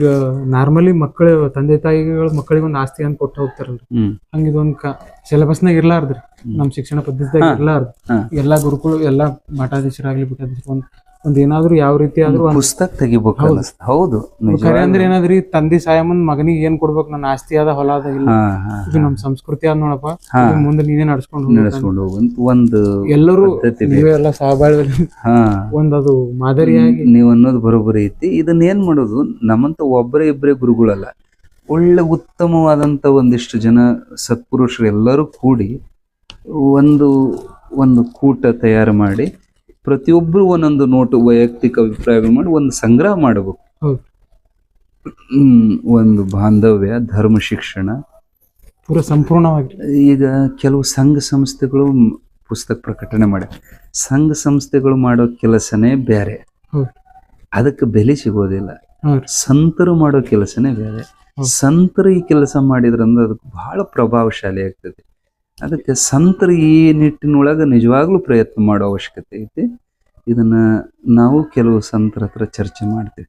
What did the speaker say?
ಈಗ ನಾರ್ಮಲಿ ಮಕ್ಕಳು ತಂದೆ ತಾಯಿಗಳು ಮಕ್ಕಳಿಗೆ ಒಂದು ಆಸ್ತಿ ಅಂತ ಕೊಟ್ಟು ಹೋಗ್ತಾರಲ್ರಿ. ಹಂಗಿದೊಂದ್ ಹಂಗ ಇದೊಂದ್ ಕ ಸಿಲೆಬಸ್ನಾಗ ಇರ್ಲಾರ್ದ್ರಿ. ನಮ್ ಶಿಕ್ಷಣ ಪದ್ಧತಿದಾಗ. ಇರ್ಲಾರ್ದು. ಎಲ್ಲಾ ಗುರುಗಳು ಎಲ್ಲಾ ಮಠಾಧೀಶರಾಗ್ಲಿ ಪೀಠಾಧೀಶರು ಒಂದ್ ಒಂದ್ ಏನಾದ್ರು ಯಾವ ರೀತಿ ಆದ್ರೂ ಒಂದ್ ಪುಸ್ತಕ ತೆಗಿಬೇಕು ಹೌದು. ಅನಿಸ್ತ ಹೌದು ಖರೆ ನಿಜವಾಗ್ಲೂ. ಅಂದ್ರೆ ಏನಾದ್ರಿ ತಂದೆ ಸಾಯಮ್ಮನ್ ಮಗನಿಗೆ ಏನ್ ಕೊಡ್ಬೇಕು ನನ್ನ ಆಸ್ತಿ ಆದ ಹೊಲ ಅದ ಇಲ್ಲ ಹಾ ಹಾ ಇದು ನಮ್ ಸಂಸ್ಕೃತಿ ಆದ ನೋಡಪ್ಪ ಹಾ. ಇದು ಮುಂದೆ ನೀನೇ ನಡ್ಸ್ಕೊಂಡು ಹೋಗ್ಬೇಕು ಅಂತ. ನಡೆಸ್ಕೊಂಡು ಒಂದು ಎಲ್ಲರೂ ಪದ್ಧತಿ ಬೇಕು. ನೀವೇ ಎಲ್ಲ ಸಹಬಾಳ್ವೆ ಹಾ ಒಂದ್ ಅದು ಮಾದರಿಯಾಗಿ ನೀವ್ ಅನ್ನೋದು ಬರೋಬ್ಬರಿ ಐತಿ ಇದನ್ನ ಏನ್ ಮಾಡೋದು ನಮ್ಮಂತ ಒಬ್ಬರೇ ಇಬ್ಬರೇ ಗುರುಗಳಲ್ಲ ಒಳ್ಳೆ ಉತ್ತಮವಾದಂತ ಒಂದಿಷ್ಟು ಜನ ಸತ್ಪುರುಷರು ಎಲ್ಲರೂ ಕೂಡಿ ಒಂದು ಒಂದು ಕೂಟ ತಯಾರು ಮಾಡಿ ಪ್ರತಿಯೊಬ್ಬರು ಒಂದೊಂದು ನೋಟು ವೈಯಕ್ತಿಕ ಅಭಿಪ್ರಾಯ ಮಾಡಿ ಒಂದು ಸಂಗ್ರಹ ಮಾಡಬೇಕು. ಹ್ಮ್ ಒಂದು ಬಾಂಧವ್ಯ ಧರ್ಮ ಶಿಕ್ಷಣ. ಪೂರ ಸಂಪೂರ್ಣವಾಗಿ. ಈಗ ಕೆಲವು ಸಂಘ ಸಂಸ್ಥೆಗಳು ಪುಸ್ತಕ ಪ್ರಕಟಣೆ ಮಾಡ. ಸಂಘ ಸಂಸ್ಥೆಗಳು ಮಾಡೋ ಕೆಲಸನೇ ಬೇರೆ. ಅದಕ್ಕೆ ಬೆಲೆ ಸಿಗೋದಿಲ್ಲ. ಸಂತರು ಮಾಡೋ ಕೆಲಸನೇ ಬೇರೆ. ಸಂತರು ಈ ಕೆಲಸ ಮಾಡಿದ್ರಂದ್ರೆ ಅದಕ್ಕೆ ಬಹಳ ಪ್ರಭಾವಶಾಲಿ ಆಗ್ತದೆ. ಅದಕ್ಕೆ ಸಂತರು ಈ ನಿಟ್ಟಿನೊಳಗೆ ನಿಜವಾಗ್ಲೂ ಪ್ರಯತ್ನ ಮಾಡೋ ಅವಶ್ಯಕತೆ ಐತಿ ಇದನ್ನ ನಾವು ಕೆಲವು ಸಂತರ ಹತ್ರ ಚರ್ಚೆ ಮಾಡ್ತೀವಿ.